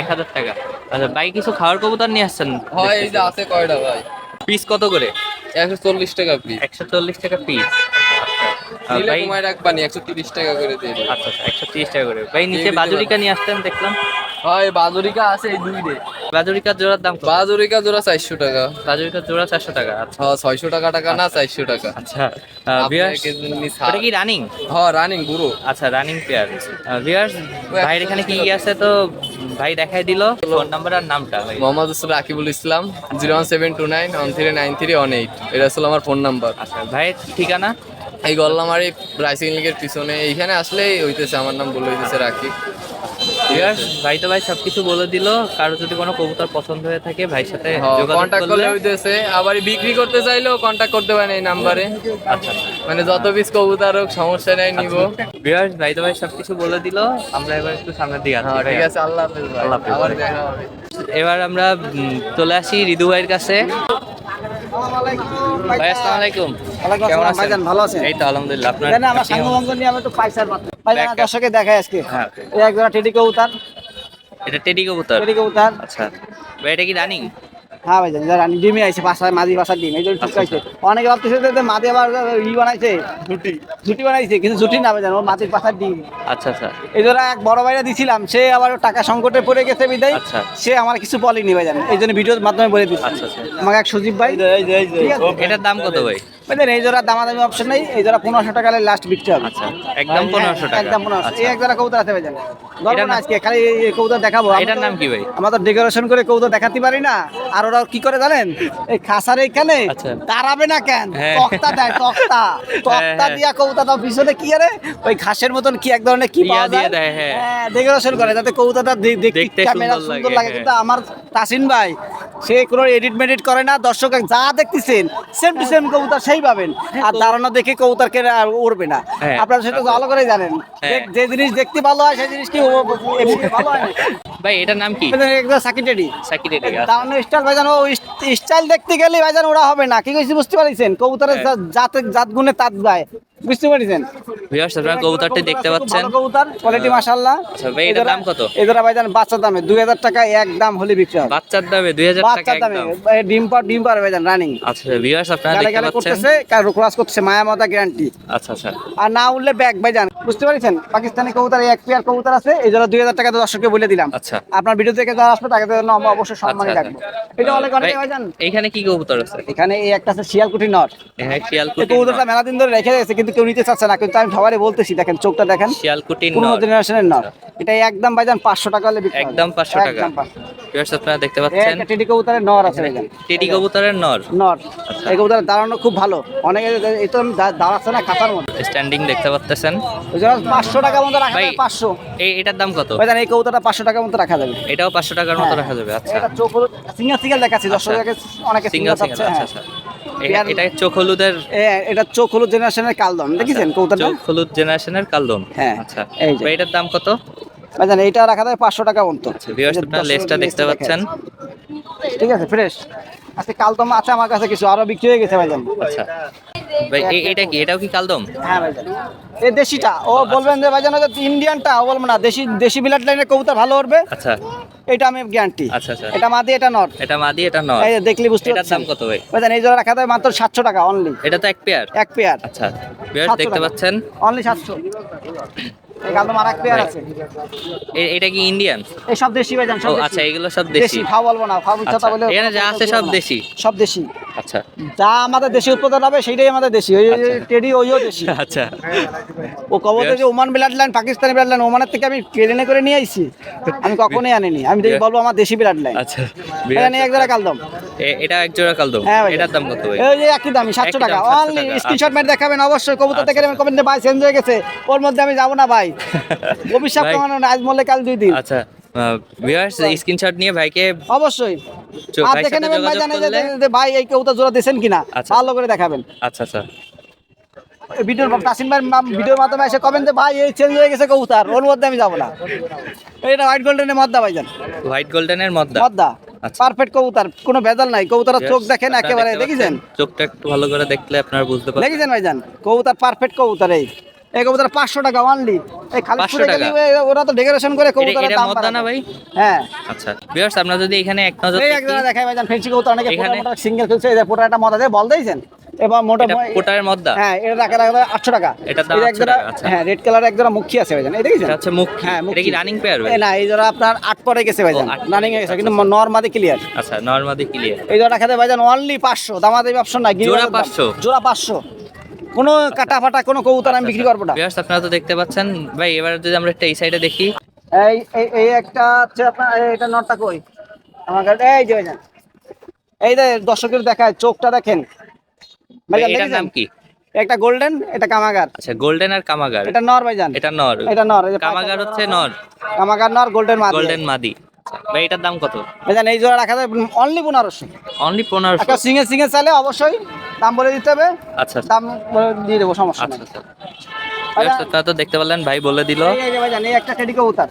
এক হাজার টাকা। আচ্ছা ভাই কিছু খাওয়ার কবুতর নিয়ে আসছেন? হয় এই যে আছে কয়টা ভাই? পিস কত করে? একশো চল্লিশ টাকা পিস একশো চল্লিশ টাকা পিস নিলে ভাই কমায় রাখবানি একশো তিরিশ টাকা করে দিয়ে আচ্ছা আচ্ছা একশো তিরিশ টাকা করে। ভাই নিচে বাদুরিকা বাজুরিকা নিয়ে আসতেন দেখলাম। হয় বাজুরিকা আছে এই দুই রে বাজুরিকার জোড়ার দাম কত? বাজুরিকা জোড়া চারশো টাকা। বাজুরিকার জোড়া চারশো টাকা আচ্ছা। হ্যাঁ ছয়শো টাকা টাকা না চারশো টাকা। আচ্ছা ভিউয়ার্স কি রানিং হ্যাঁ রানিং বুড়ো আচ্ছা রানিং পেয়ার ভিউয়ার্স ভাইয়ের এখানে কি আছে তো ভাই দেখাই দিল ফোন নাম্বার আর নামটা ভাই। Mohammad Rasul Rakibul Islam zero one seven two nine one three nine three one eight এটা ছিল আমার ফোন নাম্বার আচ্ছা ভাইয়ের ঠিকানা? এই গল্লামারি রাইসিং লিগের পিছনে এইখানে আসলেই হইতেছে আমার নাম বলে হইতেছে রাকি ভিউয়ার্স ভাই তো ভাই সবকিছু বলে দিল। কারও যদি কোনো কবুতর পছন্দ হয়ে থাকে ভাইয়ের সাথে যোগাযোগ কন্ট্যাক্ট করলে হইতেছে। আবার বিক্রি করতে চাইলেও কন্ট্যাক্ট করতে পারেন এই নাম্বারে। আচ্ছা মানে যত পিস কবুতর হোক সমস্যা নাই নিব। ভিউয়ার্স ভাই তো ভাই সবকিছু বলে দিল। আমরা এবার একটু সামনের দিকে হ্যাঁ ঠিক আছে আল্লাহ হাফেজ ভাই। আল্লাহ আবার দেখা হবে। এবার আমরা চলে আসি রিদু ভাইয়ের কাছে। ভাই আসসালামু আলাইকুম। কেমন আছেন? ভালো আছেন? এই তো আলহামদুলিল্লাহ আপনার আমার নিয়ে আমি একটু মাত্র ভাই ব্যাগ- দর্শকে দেখায় আজকে। হ্যাঁ এই এক জোড়া টেডি কবুতর। এটা টেডি কবুতর? টেডি কবুতর। আচ্ছা। ভাই এটা কি রানিং? হ্যাঁ ভাই জান রানী ডিমে আইছে বাসায় মাদি বাসার ডিম এই জন্য আচ্ছা, ঠিক আছে অনেকে ভাবতেছে যে মাদি আবার ই বানাইছে। ঝুটি। ঝুটি বানাইছে কিন্তু ঝুটি না ভাই জান ও মাদির বাসার ডিম। আচ্ছা আচ্ছা। এই জন্য এক বড় ভাইরা দিছিলাম সে আবার টাকা সংকটে পড়ে গেছে বিদায়। আচ্ছা। সে আমার কিছু বলেনি ভাই জান এই জন্য ভিডিওর মাধ্যমে বলে দিচ্ছি। আচ্ছা আচ্ছা। আমাকে এক সুদীপ ভাই। এটার দাম কত ভাই? এই জোড়া দামাদামি অপশন নেই এই জোড়া পনেরোশো টাকা লাস্ট বিকতে হবে। আচ্ছা একদম পনেরোশো টাকা। একদম পনেরোশো। আচ্ছা। এই এক জোড়া কবুতর আছে ভাই গল্প না আজকে খালি কবুতর দেখাবো। এটার নাম কি ভাই? আমরা তো ডেকোরেশন করে কবুতর দেখাতে পারি না। আর ওরা কি করে জানেন? এই খাসার এইখানে আচ্ছা। দাঁড়াবে না কেন? হ্যাঁ। তক্তা দেয় তক্তা। তক্তা হ্যাঁ। দিয়া কবুতর তার পিছনে কি আরে? ওই ঘাসের মতন কি এক ধরনের কি পাওয়া যায়? হ্যাঁ। হ্যাঁ ডেকোরেশন করে যাতে কবুতরটা দেখতে ক্যামেরা সুন্দর লাগে, হ্যাঁ। কিন্তু আমার তাসিন ভাই সে কোনো এডিট মেডিট করে না। দর্শক যা দেখতেছেন সেম টু সেম কবুতর সেই পাবেন। আর দাঁড়ানো দেখে কবুতরকে আর উড়বে না। হ্যাঁ। আপনারা সেটা ভালো করে জানেন। হ্যাঁ। যে- জিনিস দেখতে ভালো হয় সেই জিনিস কি ভালো হয় ভাই এটার নাম কি? সাকিটেডি দাঁড়ানো স্টাইল ভাইজান ও স্টাইল দেখতে গেলে ভাইজান ওরা হবে না। কি কইছি বুঝতে পারছেন? কবুতরের হ্যাঁ। জাত জাত গুণে তাত গায় বুঝতে পারছেন? ভিউয়ার্স আপনারা কবুতরটি দেখতে পাচ্ছেন। কবুতর কোয়ালিটি মাশাআল্লাহ। আচ্ছা ভাই এটার দাম কত? এদের ভাইজান বাচ্চা দামে দুই হাজার টাকা এক দাম হলে বিক্রি হবে বাচ্চার দামে দুই হাজার টাকা বাচ্চার দামে ডিম পার ডিম পার ভাইজান রানিং আচ্ছা ভিউয়ার্স আপনারা দেখতে পাচ্ছেন। করতেছে কার ক্লাস করতেছে মায়া মাতা গ্যারান্টি আচ্ছা আচ্ছা। আর না উঠলে ব্যাগ ভাইজান। বুঝতে পারছেন? পাকিস্তানি কবুতর এক পেয়ার কবুতর আছে এই জন্য দুই হাজার টাকা দর্শককে বলে দিলাম। আচ্ছা। আপনার ভিডিও থেকে যারা আসবে তাকে তো আমরা অবশ্যই সম্মানে আচ্ছা, রাখব। এটা অনেক অনেক ভাই, ভাইজান। এইখানে কি কবুতর আছে? এখানে এই একটা আছে শিয়ালকুটি নট হ্যাঁ শিয়ালকুটি কবুতরটা মেলা দিন ধরে রেখে কিন্তু কেউ নিতে চাচ্ছে না কিন্তু আমি সবারই বলতেছি দেখেন চোখটা দেখেন। শিয়ালকুটি পুরোনো নর জেনারেশনের নট এটা একদম ভাইজান পাঁচশো টাকা হলে একদম পাঁচশো টাকা। ভিউয়ার্স আপনারা দেখতে পাচ্ছেন। টেডি কবুতরের নর আছে টেডি কবুতরের নর। নট এই কবুতরের দাঁড়ানো খুব ভালো। অনেকে এই তো দাঁড়াচ্ছে না খাতার মধ্যে। স্ট্যান্ডিং দেখতে পাচ্ছেন ওই জন্য পাঁচশো টাকা মতো রাখা যাবে পাঁচশো। এই এটার দাম কত? ভাইজান এই কবুতরটা পাঁচশো টাকার মতো রাখা যাবে। এটাও পাঁচশো টাকার মতো হ্যাঁ। রাখা যাবে আচ্ছা। এটা চোখ হলুদ সিঙ্গেল সিঙ্গেল দেখাচ্ছি দর্শক অনেকে সিঙ্গেল আচ্ছা। আচ্ছা। এটা চোখ হলুদের এটা চোখ হলুদ জেনারেশনের কালদম দেখেছেন? কৌতাটা চোখ হলুদ জেনারেশনের কালদম। হ্যাঁ, আচ্ছা। এটার দাম কত? ভাইজান এটা রাখা যায় পাঁচশো টাকা অন্ত ভিউয়ার্স যে আপনারা লেসটা দেখতে পাচ্ছেন। ঠিক আছে ফ্রেশ আচ্ছা কালদম আছে আমার কাছে কিছু আরও বিক্রি হয়ে গেছে ভাইজান। আচ্ছা। ভাই এটা কি? এটাও কি কালদম? হ্যাঁ ভাইজান এই দেশিটা। ও বলবেন যে ভাইজান ইন্ডিয়ানটা ও বলব না দেশি দেশি বিলাট লাইনের কবুতর ভালো উঠবে আচ্ছা। এটা আমি গ্যারান্টি আচ্ছা আচ্ছা। এটা মাদি এটা নট এটা মাদি এটা নট এই দেখলি বুঝতে এটার দাম কত ভাই? ভাইজান এই জোড়া রাখা মাত্র সাতশো টাকা অনলি এটা তো এক পেয়ার এক পেয়ার আচ্ছা পেয়ার দেখতে পাচ্ছেন। অনলি সাতশো। এই কালদম আর পেয়ার আছে। এটা কি ইন্ডিয়ান এই সব দেশি ভাইজান সব আচ্ছা এগুলো সব দেশি। দেশি ফাও বলব না ফাও আচ্ছা বলে এখানে যা আছে সব দেশি? সব দেশি। আচ্ছা। যা আমাদের দেশি উৎপাদন হবে সেইটাই আমাদের দেশি। ওই ওই টেডি ওইও দেশি। আচ্ছা। ও কবতে যে Oman blood line Pakistani blood line ওমানের থেকে আমি ট্রেনে করে নিয়ে আইছি। আমি কখনোই আনিনি। আমি দেখি বলব আমার দেশি ব্লাড লাইন। আচ্ছা। এখানে এক জোড়া কালদম। এটা এক জোড়া কালদম। হ্যাঁ এটার দাম কত ভাই? এই যে একই দামি সাতশো টাকা। অনলি স্ক্রিনশট মেরে দেখাবেন অবশ্যই। কবুতর থেকে কমেন্ট ভাই চেঞ্জ হয়ে গেছে। ওর মধ্যে আমি যাব না ভাই। অভিশাপ। কমানো না আজ মরলে কাল দুই দিন। আচ্ছা ভিউয়ার্স স্ক্রিনশট নিয়ে ভাইকে অবশ্যই। আর দেখে নেবেন ভাই যে- ভাই এই কবুতর জোড়া দিয়েছেন কিনা আচ্ছা। ভালো করে দেখাবেন। আচ্ছা আচ্ছা। ভিডিওর ভাই ভিডিওর মাধ্যমে এসে কমেন যে ভাই এই চেঞ্জ হয়ে গেছে কবুতর ওর মধ্যে আমি যাব না। এটা হোয়াইট গোল্ডেনের মদ্দা ভাইজান। হোয়াইট গোল্ডেনের মদ্দা? মদ্দা। আচ্ছা। পারফেক্ট কবুতর কোনো ভেজাল নাই। কবুতরের চোখ দেখেন একেবারে দেখেছেন? চোখটা একটু ভালো করে দেখলে আপনারা বুঝতে পারবেন। দেখেছেন ভাইজান? কবুতর পারফেক্ট কবুতর এই। এই কবুতর পাঁচশো টাকা অনলি এই খালি 500 টাকা? ওরা তো ডেকোরেশন করে কবুতরের দাম মদ্দা না ভাই? হ্যাঁ। আচ্ছা। ভিউয়ার্স আমরা যদি এখানে এক নজর এই দেখি দেখাই ভাইজান ফেন্সি কবুতর অনেকে সিঙ্গেল খেলছে এই পোটা একটা মদা দিয়ে বল দিয়েছেন? এবার মোটা এটা মদ্দা? হ্যাঁ এটা রাখা রাখা আটশো টাকা। এটার দাম 800 টাকা, আচ্ছা। হ্যাঁ রেড কালার এক জোড়া মুখী আছে ভাইজান এই দেখেছেন? এটা মুখ। হ্যাঁ এটা কি রানিং পেয়ার ভাই? এই না এই জোড়া আপনার আট পরে গেছে ভাইজান রানিং গেছে কিন্তু নর্মাদি ক্লিয়ার আচ্ছা নরমাদি ক্লিয়ার এই জোড়া খেতে ভাইজান অনলি পাঁচশো দামাদামি অপশন নাই জোড়া 500? কোনো কাটা ফাটা কোনো কবুতর আমি বিক্রি করব না। আপনারা তো দেখতে পাচ্ছেন। ভাই এবার যদি আমরা একটা এই সাইডে দেখি। এই এই একটা হচ্ছে আপনার এটা নটটা কই? আমার কাছে এই যে এই যে। দর্শকের দেখায় চোখটা দেখেন। এটার নাম কি? একটা গোল্ডেন এটা কামাগার। আচ্ছা গোল্ডেন আর কামাগার। এটা নর ভাইজান এটা নর। এটা নর কামাগার হচ্ছে নর। কামাগার নর গোল্ডেন মাদি। গোল্ডেন মাদি। ভাই এটার দাম কত? ভাইজান এই জোড়া রাখা যায় অনলি পনেরোশো। অনলি পনেরোশো? একটা সিঙ্গেল সিঙ্গেল চাইলে অবশ্যই দাম বলে দিতে হবে। আচ্ছা আচ্ছা। দাম বলে দিয়ে দেবো সমস্যা আচ্ছা আচ্ছা তা তো দেখতে পারলেন ভাই বলে দিল। এই যে ভাইজান এই একটা টেডি কবুতর।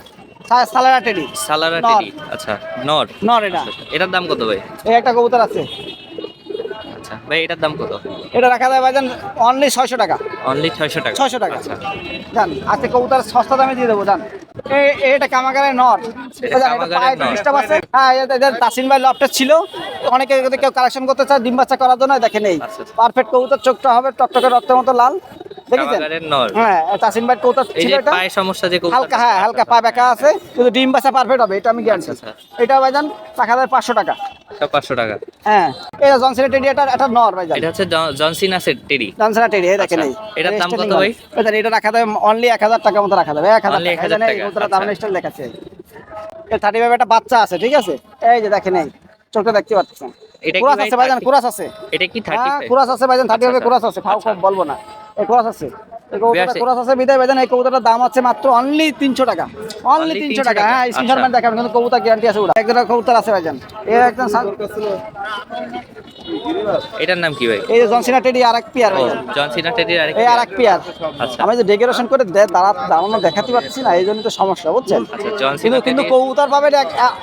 সালারা টেডি সালারা টেডি আচ্ছা নর। নর এটা। আচ্ছা, এটার দাম কত ভাই? এই একটা কবুতর আছে। আচ্ছা আচ্ছা ভাই এটার দাম কত? এটা রাখা যায় ভাইজান অনলি ছয়শো টাকা। অনলি ছয়শো টাকা। ছয়শো টাকা। আচ্ছা। জান আজকে কবুতর সস্তা দামে দিয়ে দেবো জান। এটা কামাগারের নর। ডিস্টার্ব আছে। হ্যাঁ তাসিন ভাই ছিল। অনেকে কেউ কালেকশন করতে চায় ডিম বাচ্চা করার জন্য দেখেন এই আচ্ছা, পারফেক্ট কবুতর চোখটা হবে টকটকে রক্তের মতো লাল। দেখেছেন? হ্যাঁ সমস্যা যে হালকা হ্যাঁ হালকা পা বেঁকা আছে। কিন্তু ডিম বাচ্চা পারফেক্ট হবে এটা আমি গ্যারান্টি আচ্ছা, এটা ভাইজান টাকা দেয় পাঁচশো টাকা। সব পাঁচশো টাকা। হ্যাঁ। এটা জনসন টেডি এটা এটা নর ভাইজান এটা হচ্ছে John Cena set Terry Johnson teddy এই দেখেন এই। আচ্ছা, এটার দাম কত ভাই? ভাইজান এটা রাখা দেবে অনলি এক হাজার টাকা মতো রাখা হাজার Only টাকা। 1000 এই আচ্ছা। দাম স্টাইল দেখাচ্ছে। এই থার্টি ফাইভ একটা বাচ্চা আছে ঠিক আছে? এই যে দেখেন এই। চোখটা দেখতে পাচ্ছেন? এটা কুরাস আছে ভাইজান 30? কুরাস আছে। এটা কি থার্টি হ্যাঁ কুরাস আছে ভাইজান থার্টি ফাইভ আচ্ছা, কুরাস আছে খাও খাও বলব না। এই কুরাস আছে। কুরাস আছে বিদায় ভাইজান এই কবুতরটার দাম আছে মাত্র অনলি তিনশো টাকা। অনলি তিনশো টাকা। টাকা, হ্যাঁ। স্ক্রিনশট মানে দেখাবেন কিন্তু কবুতর গ্যারান্টি আছে ওটা একজন কবুতর আছে ভাইজান। এই একদম এটার নাম কি ভাই? এই যে জনসিনা টেডি আর পিয়ার ও জনসিনা টেরির আরেক এই আর এক। আমি যে ডেকোরেশন করে দাঁড়া দাঁড়ানো দেখাতে পারছি না এই জন্য তো সমস্যা বুঝছেন? আচ্ছা কিন্তু কবুতর পাবেন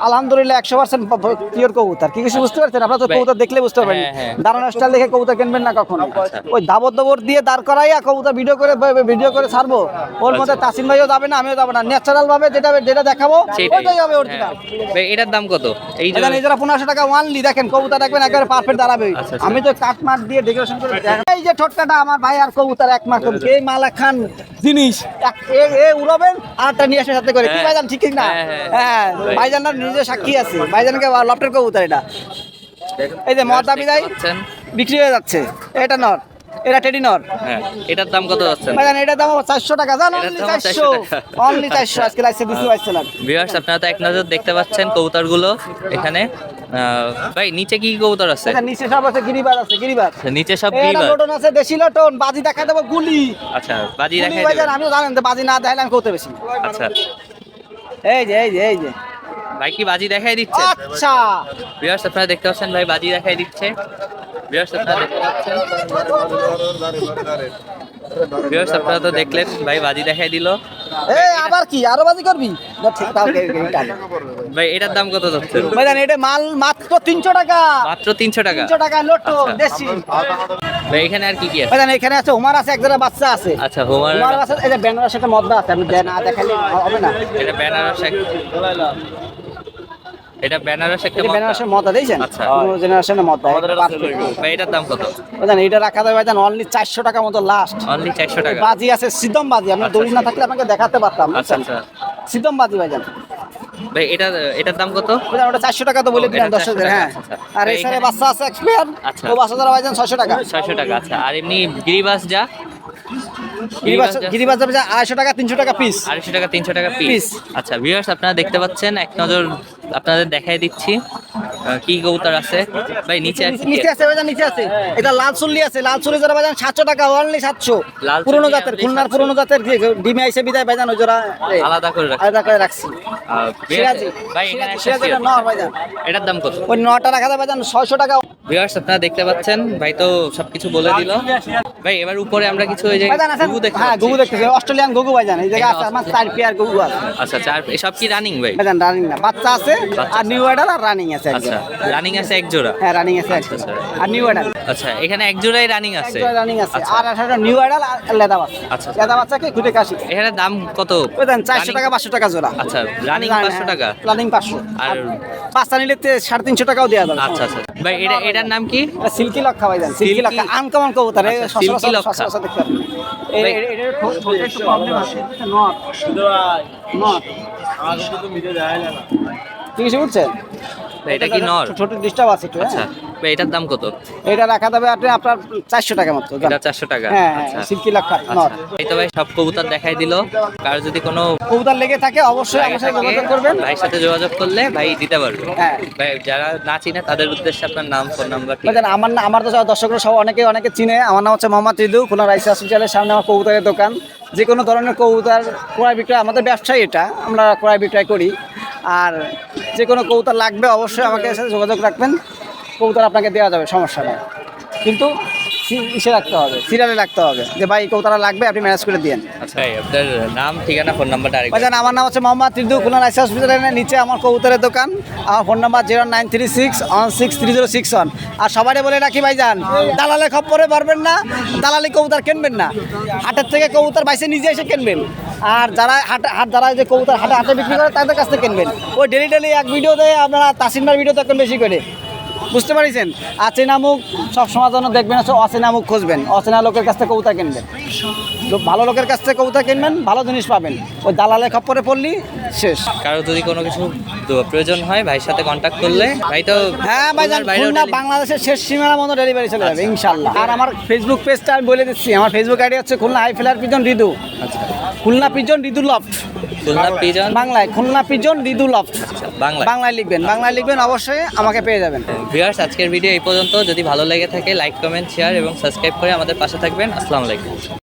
আলহামদুলিল্লাহ একশো পার্সেন্ট পিওর কবুতর। কি কিছু বুঝতে পারছেন? আপনারা তো কবুতর দেখলে বুঝতে পারবেন। হ্যাঁ, হ্যাঁ। দাঁড়ানো স্টাইল দেখে কবুতর কিনবেন না কখনো। আচ্ছা। ওই দাবর দাবর দিয়ে দাঁড় করাইয়া কবুতর ভিডিও করে ভিডিও করে ছাড়বো। ওর মধ্যে আচ্ছা। তাসিম ভাইও যাবে না আমিও যাব না। ন্যাচারাল ভাবে যেটা যেটা দেখাবো ওইটাই হবে হ্যাঁ। অরিজিনাল এটার দাম কত? এই যে এখানে এই যারা পনেরোশো টাকা ওয়ানলি দেখেন কবুতর দেখবেন একবারে পারফেক্ট দাঁড়াবে। আচ্ছা, আচ্ছা। আমি তো কাট মাঠ দিয়ে ডেকোরেশন করে এই যে ঠোঁটকাটা আমার ভাই আর কবুতর এক মাস এই মালা খান জিনিস। এ- এ উড়াবেন আরটা নিয়ে আসে সাথে করে। কি হ্যাঁ। ভাইজান ঠিক না হ্যাঁ, হ্যাঁ। হ্যাঁ ভাইজানার নিজে সাক্ষী আছে। ভাইজানকে লফটের কবুতর এটা। এই যে মদ দাবি বিক্রি হয়ে যাচ্ছে। এটা নর। এটা টেডি নর। হ্যাঁ এটার দাম কত ভাইজান এটার দাম চারশো টাকা জান অনলি 400 অনলি চারশো। আজকে লাগছে দিচ্ছি পাইছে না। ভিউয়ার্স আপনারা তো এক নজর দেখতে পাচ্ছেন কবুতরগুলো এখানে। ভাই নিচে কি কবুতর আছে? নিচে সব আছে আছে আচ্ছা, নিচে সব গ্রিবার লোটন আছে দেশি লোটন বাজি দেখা দেবো গুলি। আচ্ছা বাজি ভাইজান দেবেন। আমিও জানেন তো বাজি না দেখাইলে আমি বেশি। আচ্ছা। এই যে এই যে এই যে। ভাই কি বাজি দেখাই দিচ্ছে? আচ্ছা। ভিউয়ার্স আপনারা দেখতে পাচ্ছেন ভাই বাজি দেখাই দিচ্ছে। আপনারা তো দেখলেন ভাই বাজি দেখাই দিল এই আবার কি আরও বাজি করবি। ভাই এটার দাম কত যাচ্ছে ভাইজান এটা মাল মাত্র তিনশো টাকা মাত্র তিনশো টাকা তিনশো টাকা লোটো আচ্ছা। দেশি ভাই এখানে আর কি কি আছে ভাইজান এখানে আছে উমার আছে এক জোড়া বাচ্চা আছে আচ্ছা হোমার উমার আছে এই যে ব্যানার সাথে মদ্দা আছে আমি না দেখালে হবে না এটা বেনারস এক- এটা বেনারস একটা এটা বেনারসের মদ্দা দিয়েছেন আচ্ছা। পুরো জেনারেশনের ভাই এটার দাম কত? ভাইজান এটা রাখা যাবে ভাইজান অনলি চারশো টাকা মতো লাস্ট অনলি চারশো টাকা। বাজি আছে সিদ্ধম বাজি। আমি আচ্ছা, দড়ি না আচ্ছা। থাকলে আপনাকে দেখাতে পারতাম আচ্ছা আচ্ছা। সিদ্ধম বাজি ভাইজান ভাই এটা এটার দাম কত? ওটা চারশো টাকা তো বলে দিলাম এটা 400 হ্যাঁ। আর এছাড়া বাচ্চা আছে এক্সপায়ার। ও বাচ্চা দ্বারা ভাইজান ছয়শো টাকা। ছয়শো টাকা আচ্ছা। আর এমনি গিরিবাস যা? গিরিবাজ যাবে আড়াইশো টাকা তিনশো টাকা পিস আড়াইশো টাকা তিনশো টাকা পিস আচ্ছা ভিউয়ার্স আপনারা দেখতে পাচ্ছেন এক নজর আপনাদের দেখাই দিচ্ছি। কি কবুতর আছে? ভাই নিচে কি? নিচে আছে? আছে ভাইজান নিচে আছে। এটা লাল চুল্লি আছে। লাল চুল্লি যারা ভাইজান সাতশো টাকা অনলি সাতশো। লাল পুরোনো জাতের খুলনার 700 পুরোনো জাতের ডিমে আইসে বিদায় ভাইজান ওই জোড়া আলাদা করে রাখছি। আলাদা করে রাখছি। ভাই এখানে ভাইজান। এটার দাম কত? ওই নটা রাখা যায় ভাইজান ছয়শো টাকা। ভিউয়ার্স আপনারা দেখতে পাচ্ছেন ভাই তো সবকিছু বলে দিল। ভাই এবার উপরে আমরা কিছু ওই যে গুগু দেখতে হ্যাঁ গুগু দেখতেছি। অস্ট্রেলিয়ান গুগু ভাইজান এই জায়গায় আছে আমার চার পেয়ার গুগু আছে। আচ্ছা আচ্ছা আর এসব কি রানিং ভাই? ভাইজান রানিং না। বাচ্চা আছে আর নিউ অর্ডার আর রানিং আছে আচ্ছা একজন রানিং আছে এক জোড়া হ্যাঁ রানিং আছে আচ্ছা, একজন আচ্ছা। আর নিউ অর্ডার আচ্ছা এখানে এক জোড়াই রানিং আছে রানিং আছে আচ্ছা। আর একটা নিউ অর্ডার আর লেদা বাচ্চা আচ্ছা। লেদা বাচ্চা কি খুঁটে কাশি এখানে দাম কত বুঝলেন চারশো টাকা পাঁচশো টাকা জোড়া আচ্ছা রানিং পাঁচশো টাকা রানিং পাঁচশো আর পাঁচটা নিলে সাড়ে তিনশো টাকাও দেওয়া যাবে আচ্ছা আচ্ছা ভাই এটা এটার নাম কি সিল্কি লক্ষা ভাইজান সিল্কি লক্ষা আনকমন কবুতর আচ্ছা, লক্ষা। দেখতে ভাই- ঠোঁট- একটু আছে। নট। নট। কিছু বুঝছেন? এটা কি নর? ছোট ডিস্টার্ব আছে একটু আচ্ছা হ্যাঁ। এটার দাম কত? এটা রাখা যাবে আপনি আপনার চারশো টাকা মতো এটা চারশো টাকা? হ্যাঁ আচ্ছা। হ্যাঁ সিল্কি আচ্ছা। নট এই তো ভাই সব কবুতর দেখাই দিল। কার যদি কোনো কবুতর লেগে থাকে অবশ্যই অবশ্যই থাকে, যোগাযোগ করবেন। ভাইয়ের সাথে যোগাযোগ করলে ভাই দিতে পারবে। ভাই যারা না চিনে তাদের উদ্দেশ্যে আপনার নাম ফোন নাম্বার আমার আমার তো দর্শকরা সব অনেকে অনেকে চিনে। আমার নাম হচ্ছে মোহাম্মদ রিদু খুলনা রাইস হসপিটালের সামনে আমার কবুতরের দোকান। যে কোনো ধরনের কবুতর ক্রয় বিক্রয় আমাদের ব্যবসায় এটা। আমরা ক্রয় বিক্রয় করি। আর যে কোনো কৌতা লাগবে অবশ্যই আমাকে এসে যোগাযোগ রাখবেন। কৌতার আপনাকে দেওয়া যাবে, সমস্যা নেই। কিন্তু ইসে রাখতে হবে সিরিয়ালে রাখতে হবে। যে ভাই কবুতরটা লাগবে আপনি ম্যানেজ করে দিন আচ্ছা ভাই আপনার নাম ঠিকানা ফোন ভাইজান আমার নাম হচ্ছে মোহাম্মদ ত্রিদু খুলনা রাইস হসপিটালের নিচে আমার কবুতরের দোকান। আমার phone number zero nine three six one six three zero six one আর সবাই বলে রাখি ভাইজান দালালে খপ্পরে পারবেন না দালালি কবুতর কিনবেন না। হাটের থেকে কবুতর বাইসে নিজে এসে কিনবেন। আর যারা হাট হাট যারা যে কবুতর হাটে হাটে বিক্রি করে তাদের কাছ থেকে কিনবেন। ওই ডেলি ডেলি এক ভিডিওতে আপনারা তাসিনবার ভিডিও দেখবেন বেশি করে। বুঝতে পারিছেন? আর চেনামুখ সবসময় যেন দেখবেন অচেনা মুখ খুঁজবেন। অচেনা লোকের কাছ থেকে উতা কিনবেন। ভালো লোকের কাছ থেকে কবুতর কিনবেন ভালো জিনিস পাবেন। ওই দালালে খপ্পরে পড়লি শেষ। কারও যদি কোনো কিছু প্রয়োজন হয় ভাইয়ের সাথে কন্ট্যাক্ট করলে ভাই তো হ্যাঁ ভাই খুলনা বাংলাদেশের শেষ সীমানা মতো ডেলিভারি চলে যাবে ইনশাল্লাহ আর আমার ফেসবুক পেজটা আমি বলে দিচ্ছি আমার ফেসবুক আইডি হচ্ছে Khulna high flyer pigeon Ridu. Khulna pigeon Ridu loft Khulna pigeon? বাংলায় খুলনা পিজন রিদু লফট বাংলা বাংলায়। লিখবেন বাংলায় লিখবেন অবশ্যই আমাকে পেয়ে যাবেন। ভিউয়ার্স আজকের ভিডিও এই পর্যন্ত। যদি ভালো লেগে থাকে লাইক কমেন্ট শেয়ার এবং সাবস্ক্রাইব করে আমাদের পাশে থাকবেন। আসসালামু আলাইকুম।